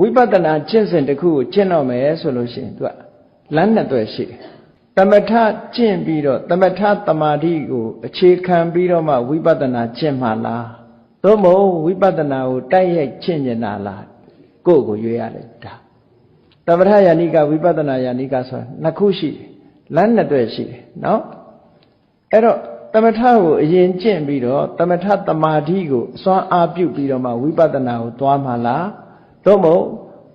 ဝိပဿနာကျင့်စဉ်တစ်ခုကိုကျင့်တော့မယ်ဆိုလို့ရှိရင်သူကလမ်းနှစ်သွယ်ရှိတယ်တမထကျင့်ပြီးတော့တမထတမာတိကိုအခြေခံပြီးတော့မှဝိပဿနာကျင့်မှလားသို့မဟုတ်ဝိပဿနာကိုတိုက်ရိုက်ကျင့်နေတာလားကိုယ့်ကိုရွေးရတယ်ဒါတမထယာနိကဝိပဿနာယာနိကဆိုတာနှစ်ခုရှိတယ်လမ်းနှစ်သွယ်ရှိတယ်နော်အဲ့တော့တမထကိုအရင်ကျင့်ပြီးတော့တမထတမာတိကိုအစွမ်းအားပြုပြီးတော့မှဝိပဿနာကိုသွားမှလား သို့မဟုတ်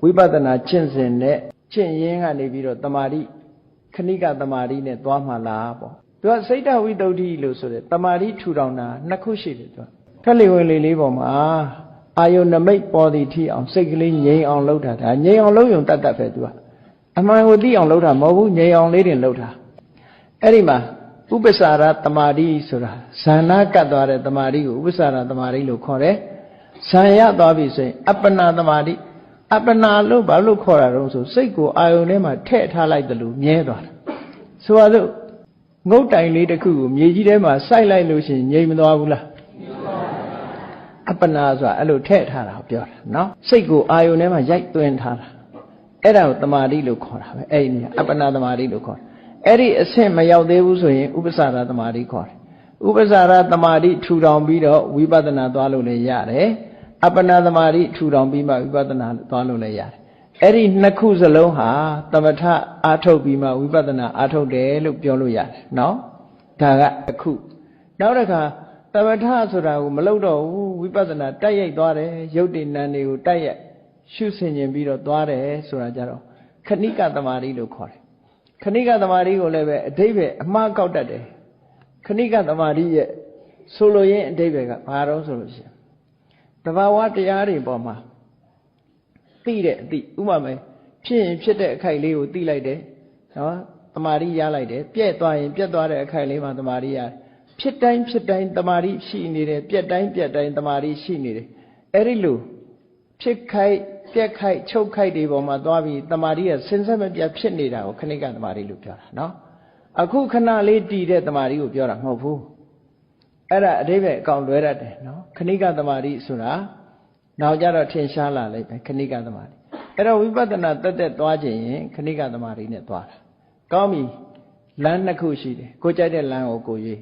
ဝိပဿနာကျင့်စဉ်နဲ့ကျင့်ရင်းကနေပြီးတော့တမာတိခဏိကတမာတိနဲ့သွားမှလားပေါ့သူကစိတ်တဝိတ္တုဒ္ဓိလို့ဆိုတဲ့တမာတိထူထောင်တာနှစ်ခုရှိတယ်သူကထက်လေဝင်လေလေးပေါ်မှာအာယုန်နမိတ်ပေါ်သည်ထိအောင်စိတ်ကလေးငြိမ်အောင်လုပ်တာဒါငြိမ်အောင်လုပ်ရုံတတ်တတ်ပဲသူကအမှန်ကိုသိအောင်လုပ်တာမဟုတ်ဘူးငြိမ်အောင်လေးတင်လုပ်တာအဲ့ဒီမှာဥပ္ပစာရတမာတိဆိုတာဇာနာကတ်သွားတဲ့တမာတိကိုဥပ္ပစာရတမာတိလို့ခေါ်တယ် ဇံရသွားပြီဆိုရင် အပ္ပနာတမာတိအပ္ပနာလို့ဘာလို့ခေါ်တာတုံးဆိုစိတ်ကိုအာယုန်ထဲမှာထည့်ထားလိုက်တယ်လို့မြဲသွားတယ်ဆိုပါစို့ငုတ်တိုင်လေးတစ်ခုကိုမြေကြီးထဲမှာစိုက်လိုက်လို့ရှိရင်ငြိမ်မသွားဘူးလားအပ္ပနာဆိုတာအဲ့လိုထည့်ထားတာကိုပြောတာနော်စိတ်ကိုအာယုန်ထဲမှာရိုက်သွင်းထားတာအဲ့ဒါကိုတမာတိလို့ခေါ်တာပဲအဲ့ဒီနေအပ္ပနာတမာတိလို့ခေါ်တယ်အဲ့ဒီအဆင့်မရောက်သေးဘူးဆိုရင်ဥပ္ပစာရတမာတိခေါ်တယ် ဥပ္ပစာရတမာတိထူထောင်ပြီးတော့ဝိပဿနာသွားလို့လည်းရတယ်အပ္ပနာတမာတိထူထောင်ပြီးမှဝိပဿနာသွားလို့လည်းရတယ်အဲ့ဒီနှစ်ခုစလုံးဟာသမထအာထုတ်ပြီးမှဝိပဿနာအာထုတ်တယ်လို့ပြောလို့ရတယ်နော်ဒါကအခုနောက်တစ်ခါသမထဆိုတာကိုမလုပ်တော့ဘူးဝိပဿနာတိုက်ရိုက်သွားတယ်ရုပ်တည်နံတွေကိုတိုက်ရိုက်ရှုဆင်ခြင်ပြီးတော့သွားတယ်ဆိုတာကြတော့ခဏိကတမာတိလို့ခေါ်တယ်ခဏိကတမာတိကိုလည်းပဲအဓိပ္ပာယ်အမှားကောက်တတ်တယ် ခဏိကတမာတိရဲ့ဆိုလိုရင်းအဓိပ္ပာယ်ကဘာတော့ဆိုလို့ရှိရင်တဘာဝတရားတွေပေါ်မှာသိတဲ့အသိဥပမာဖြစ်ရင်ဖြစ်တဲ့အခိုက်လေးကိုသိလိုက်တယ်နော်တမာတိရလိုက်တယ်ပြက်သွားရင်ပြက်သွားတဲ့အခိုက်လေးမှာတမာတိရတယ်ဖြစ်တိုင်းဖြစ်တိုင်းတမာတိရှိနေတယ်ပြက်တိုင်းပြက်တိုင်းတမာတိရှိနေတယ်အဲ့ဒီလိုဖြစ်ခိုက်ပြက်ခိုက်ချုပ်ခိုက်တွေပေါ်မှာသွားပြီးတမာတိကစင်ဆက်မပြတ်ဖြစ်နေတာကိုခဏိကတမာတိလို့ပြောတာနော် အခုခဏလေးတည်တဲ့တမာတိကိုပြောတာမဟုတ်ဘူးအဲ့ဒါအတိပ္ပယ်အကောင်လွဲရတယ်နော်ခဏိကတမာတိဆိုတာနောက်ကြတော့ထင်ရှားလာလိမ့်မယ်ခဏိကတမာတိအဲ့တော့ဝိပဿနာတက်တက်သွားခြင်းရင်ခဏိကတမာတိနဲ့သွားတာကောင်းပြီလမ်းနှစ်ခုရှိတယ်ကိုကြိုက်တဲ့လမ်းကိုကိုရွေး